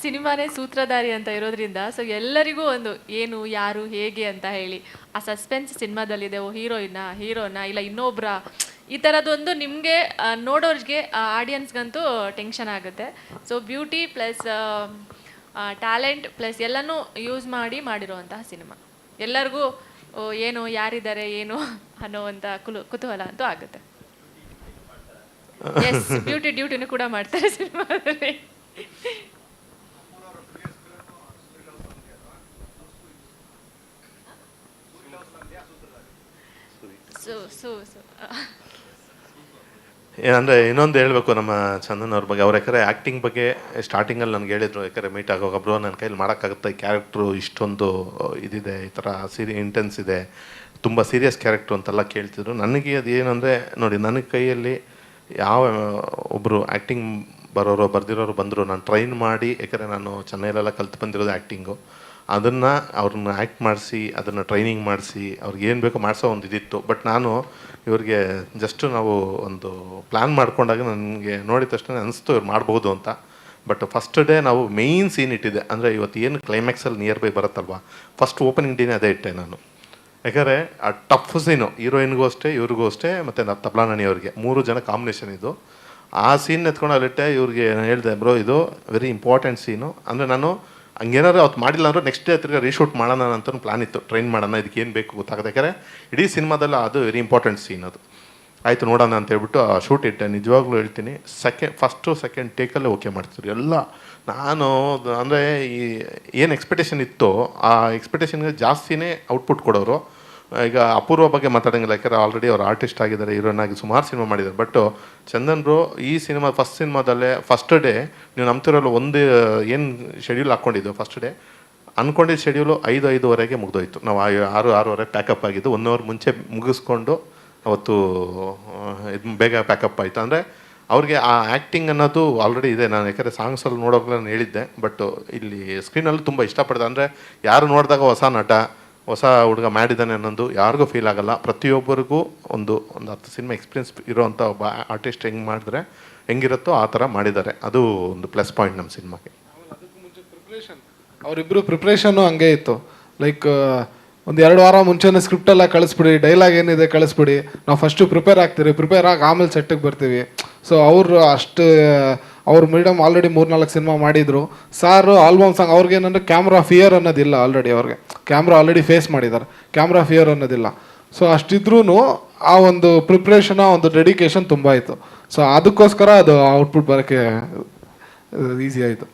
ಸಿನಿಮಾನೇ ಸೂತ್ರಧಾರಿ ಅಂತ ಇರೋದ್ರಿಂದ ಸೊ ಎಲ್ಲರಿಗೂ ಒಂದು ಏನು, ಯಾರು, ಹೇಗೆ ಅಂತ ಹೇಳಿ, ಆ ಸಸ್ಪೆನ್ಸ್ ಸಿನಿಮಾದಲ್ಲಿದೆ, ಓ ಹೀರೋಯಿನ ಹೀರೋನ, ಇಲ್ಲ ಇನ್ನೊಬ್ಬರ ಈ ಥರದೊಂದು ನಿಮಗೆ ನೋಡೋರಿಗೆ ಆಡಿಯನ್ಸ್ಗಂತೂ ಟೆನ್ಷನ್ ಆಗುತ್ತೆ. So beauty plus talent plus ಎಲ್ಲನೂ ಯೂಸ್ ಮಾಡಿ ಮಾಡಿರುವಂತಹ ಸಿನಿಮಾ. ಎಲ್ಲರಿಗೂ ಏನು, ಯಾರಿದ್ದಾರೆ, ಏನು ಅನ್ನೋವಂಥ ಕುಲು, ಕುತೂಹಲ ಅಂತೂ ಆಗುತ್ತೆ. ಎಸ್ ಬ್ಯೂಟಿ ಡ್ಯೂಟಿನೂ ಕೂಡ ಮಾಡ್ತಾರೆ ಸಿನಿಮಾದಲ್ಲಿ. ಸೊ ಸೊ ಇನ್ನೊಂದು ಹೇಳಬೇಕು ನಮ್ಮ ಚಂದನ್ ಅವ್ರ ಬಗ್ಗೆ. ಅವ್ರ ಯಾಕಂದರೆ ಆ್ಯಕ್ಟಿಂಗ್ ಬಗ್ಗೆ ಸ್ಟಾರ್ಟಿಂಗಲ್ಲಿ ನನಗೆ ಹೇಳಿದ್ರು. ಯಾಕಂದರೆ ಮೀಟ್ ಆಗೋ ಬ್ರೋ ನನ್ನ ಕೈಲಿ ಮಾಡೋಕ್ಕಾಗುತ್ತೆ. ಕ್ಯಾರೆಕ್ಟ್ರು ಇಷ್ಟೊಂದು ಇದಿದೆ, ಈ ಥರ ಸೀರಿ ಇಂಟೆನ್ಸ್ ಇದೆ. ತುಂಬ ಸೀರಿಯಸ್ ಕ್ಯಾರೆಕ್ಟ್ರು ಅಂತೆಲ್ಲ ಕೇಳ್ತಿದ್ರು. ನನಗೆ ಅದು ಏನಂದರೆ, ನೋಡಿ ನನ್ನ ಕೈಯಲ್ಲಿ ಯಾವ ಒಬ್ಬರು ಆ್ಯಕ್ಟಿಂಗ್ ಬರೋರು, ಬರ್ದಿರೋರು ಬಂದರು, ನಾನು ಟ್ರೈನ್ ಮಾಡಿ, ಯಾಕಂದರೆ ನಾನು ಚೆನ್ನೈಲೆಲ್ಲ ಕಲ್ತು ಬಂದಿರೋದು ಆ್ಯಕ್ಟಿಂಗು ಅದನ್ನು ಅವ್ರನ್ನ ಆ್ಯಕ್ಟ್ ಮಾಡಿಸಿ, ಅದನ್ನು ಟ್ರೈನಿಂಗ್ ಮಾಡಿಸಿ, ಅವ್ರಿಗೆ ಏನು ಬೇಕೋ ಮಾಡಿಸೋ ಒಂದು ಇದಿತ್ತು. ಬಟ್ ನಾನು ಇವ್ರಿಗೆ ಜಸ್ಟ್ ನಾವು ಒಂದು ಪ್ಲ್ಯಾನ್ ಮಾಡ್ಕೊಂಡಾಗ ನನಗೆ ನೋಡಿದ ತಕ್ಷಣ ಅನಿಸ್ತು ಇವ್ರು ಮಾಡ್ಬೋದು ಅಂತ. ಬಟ್ ಫಸ್ಟ್ ಡೇ ನಾವು ಮೇಯ್ನ್ ಸೀನ್ ಇಟ್ಟಿದ್ದೆ. ಅಂದರೆ ಇವತ್ತು ಏನು ಕ್ಲೈಮ್ಯಾಕ್ಸಲ್ಲಿ ನಿಯರ್ ಬೈ ಬರುತ್ತಲ್ವ? ಫಸ್ಟ್ ಓಪನಿಂಗ್ ಡೇನೇ ಅದೇ ಇಟ್ಟೆ ನಾನು. ಯಾಕಂದರೆ ಆ ಟಫ್ ಸೀನು ಹೀರೋಯಿನ್ಗೂ ಅಷ್ಟೇ, ಇವ್ರಿಗೂ ಅಷ್ಟೇ, ಮತ್ತು ತಬ್ಲಾನಣಿ ಅವರಿಗೆ. ಮೂರು ಜನ ಕಾಂಬಿನೇಷನ್ ಇದು. ಆ ಸೀನ್ ಎತ್ಕೊಂಡು ಅಲ್ಲಿಟ್ಟೆ, ಇವ್ರಿಗೆ ಹೇಳಿದೆ, ಬ್ರೋ, ಇದು ವೆರಿ ಇಂಪಾರ್ಟೆಂಟ್ ಸೀನು ಅಂದರೆ ನಾನು ಹಂಗೇನಾದ್ರು ಅವತ್ತು ಮಾಡಿಲ್ಲ ಅಂದ್ರೆ ನೆಕ್ಸ್ಟ್ ಡೇ ತಿರ್ಗಿ ರೀಶೂಟ್ ಮಾಡೋಣ ಅಂತ ಪ್ಲಾನ್ ಇತ್ತು. ಟ್ರೈನ್ ಮಾಡೋಣ, ಇದಕ್ಕೆ ಏನು ಬೇಕು ಗೊತ್ತಾಗದೆ. ಯಾಕಂದರೆ ಇಡೀ ಸಿನಿಮಾದಲ್ಲಿ ಅದು ವೆರಿ ಇಂಪಾರ್ಟೆಂಟ್ ಸೀನ್ ಅದು. ಆಯಿತು, ನೋಡೋಣ ಅಂತ ಹೇಳ್ಬಿಟ್ಟು ಆ ಶೂಟ್ ಇಟ್ಟೆ. ನಿಜವಾಗ್ಲೂ ಹೇಳ್ತೀನಿ ಸೆಕೆಂಡ್ ಫಸ್ಟು ಸೆಕೆಂಡ್ ಟೇಕಲ್ಲೇ ಓಕೆ ಮಾಡ್ತಿದ್ರು ಎಲ್ಲ. ನಾನು ಅಂದರೆ ಈ, ಏನು ಎಕ್ಸ್ಪೆಕ್ಟೇಷನ್ ಇತ್ತು, ಆ ಎಕ್ಸ್ಪೆಕ್ಟೇಷನ್ಗೆ ಜಾಸ್ತಿನೇ ಔಟ್ಪುಟ್ ಕೊಡೋರು. ಈಗ ಅಪೂರ್ವ ಬಗ್ಗೆ ಮಾತಾಡೋಂಗಿಲ್ಲ, ಯಾಕಂದರೆ ಆಲ್ರೆಡಿ ಅವ್ರು ಆರ್ಟಿಸ್ಟ್ ಆಗಿದ್ದಾರೆ ಹೀರೋನ್ ಆಗಿ ಸುಮಾರು ಸಿನಿಮಾ ಮಾಡಿದ್ದಾರೆ. ಬಟ್ ಚಂದನ್ ಬ್ರೋ ಈ ಸಿನಿಮಾ ಫಸ್ಟ್ ಸಿನಿಮಾದಲ್ಲೇ ಫಸ್ಟ್ ಡೇ ನೀವು ನಂಬ್ತಿರಲ್ಲ ಒಂದು, ಏನು ಶೆಡ್ಯೂಲ್ ಹಾಕ್ಕೊಂಡಿದ್ದು ಫಸ್ಟ್ ಡೇ ಅಂದ್ಕೊಂಡಿದ್ದ ಶೆಡ್ಯೂಲು ಐದು ಐದುವರೆಗೆ ಮುಗಿದೋಯ್ತು. ನಾವು ಆರು, ಆರೂವರೆ ಪ್ಯಾಕಪ್ ಆಗಿದ್ದು ಒನ್ ಅವರ್ ಮುಂಚೆ ಮುಗಿಸ್ಕೊಂಡು ಅವತ್ತು ಇದು ಬೇಗ ಪ್ಯಾಕಪ್ ಆಯಿತು. ಅಂದರೆ ಅವ್ರಿಗೆ ಆ ಆ್ಯಕ್ಟಿಂಗ್ ಅನ್ನೋದು ಆಲ್ರೆಡಿ ಇದೆ. ನಾನು ಯಾಕಂದರೆ ಸಾಂಗ್ಸಲ್ಲಿ ನೋಡೋಕ್ಕೆ ನಾನು ಹೇಳಿದ್ದೆ ಬಟ್ ಇಲ್ಲಿ ಸ್ಕ್ರೀನಲ್ಲಿ ತುಂಬ ಇಷ್ಟಪಡ್ದೆ. ಅಂದರೆ ಯಾರು ನೋಡಿದಾಗ ಹೊಸ ನಟ ಹೊಸ ಹುಡುಗ ಮಾಡಿದ್ದಾನೆ ಅನ್ನೋದು ಯಾರಿಗೂ ಫೀಲ್ ಆಗಲ್ಲ. ಪ್ರತಿಯೊಬ್ಬರಿಗೂ ಒಂದು ಒಂದು ಹತ್ತು ಸಿನಿಮಾ ಎಕ್ಸ್ಪೀರಿಯನ್ಸ್ ಇರೋವಂಥ ಒಬ್ಬ ಆರ್ಟಿಸ್ಟ್ ಹೆಂಗೆ ಮಾಡಿದ್ರೆ ಹೆಂಗಿರುತ್ತೋ ಆ ಥರ ಮಾಡಿದ್ದಾರೆ. ಅದು ಒಂದು ಪ್ಲಸ್ ಪಾಯಿಂಟ್ ನಮ್ಮ ಸಿನಿಮಾಗೆ ಅವರಿಬ್ಬರು ಪ್ರಿಪ್ರೇಷನ್ನು ಹಂಗೆ ಇತ್ತು. ಲೈಕ್ ಒಂದು ಎರಡು ವಾರ ಮುಂಚೆನೇ ಸ್ಕ್ರಿಪ್ಟ್ ಎಲ್ಲ ಕಳಿಸ್ಬಿಡಿ ಡೈಲಾಗ್ ಏನಿದೆ ಕಳಿಸ್ಬಿಡಿ. ನಾವು ಫಸ್ಟು ಪ್ರಿಪೇರ್ ಆಗ್ತೀವಿ ಪ್ರಿಪೇರ್ ಆಗಿ ಆಮೇಲೆ ಸೆಟ್ಟಿಗೆ ಬರ್ತೀವಿ. ಸೊ ಅವರು ಅಷ್ಟು ಅವ್ರು ಮೇಡಮ್ ಆಲ್ರೆಡಿ ಮೂರ್ನಾಲ್ಕು ಸಿನಿಮಾ ಮಾಡಿದ್ರು. ಸಾರು ಆಲ್ಬಮ್ ಸಾಂಗ್ ಅವ್ರಿಗೆ ಏನಂದ್ರೆ ಕ್ಯಾಮ್ರಾ ಫಿಯರ್ ಅನ್ನೋದಿಲ್ಲ ಆಲ್ರೆಡಿ ಅವ್ರಿಗೆ. ಕ್ಯಾಮ್ರಾ ಆಲ್ರೆಡಿ ಫೇಸ್ ಮಾಡಿದ್ದಾರೆ. ಕ್ಯಾಮ್ರಾ ಫಿಯರ್ ಅನ್ನೋದಿಲ್ಲ. ಸೊ ಅಷ್ಟಿದ್ರೂ ಆ ಒಂದು ಪ್ರಿಪ್ರೇಷನ್ ಒಂದು ಡೆಡಿಕೇಶನ್ ತುಂಬ ಇತ್ತು ಸೊ ಅದಕ್ಕೋಸ್ಕರ ಅದು ಔಟ್ಪುಟ್ ಬರೋಕ್ಕೆ ಈಸಿ ಆಯಿತು.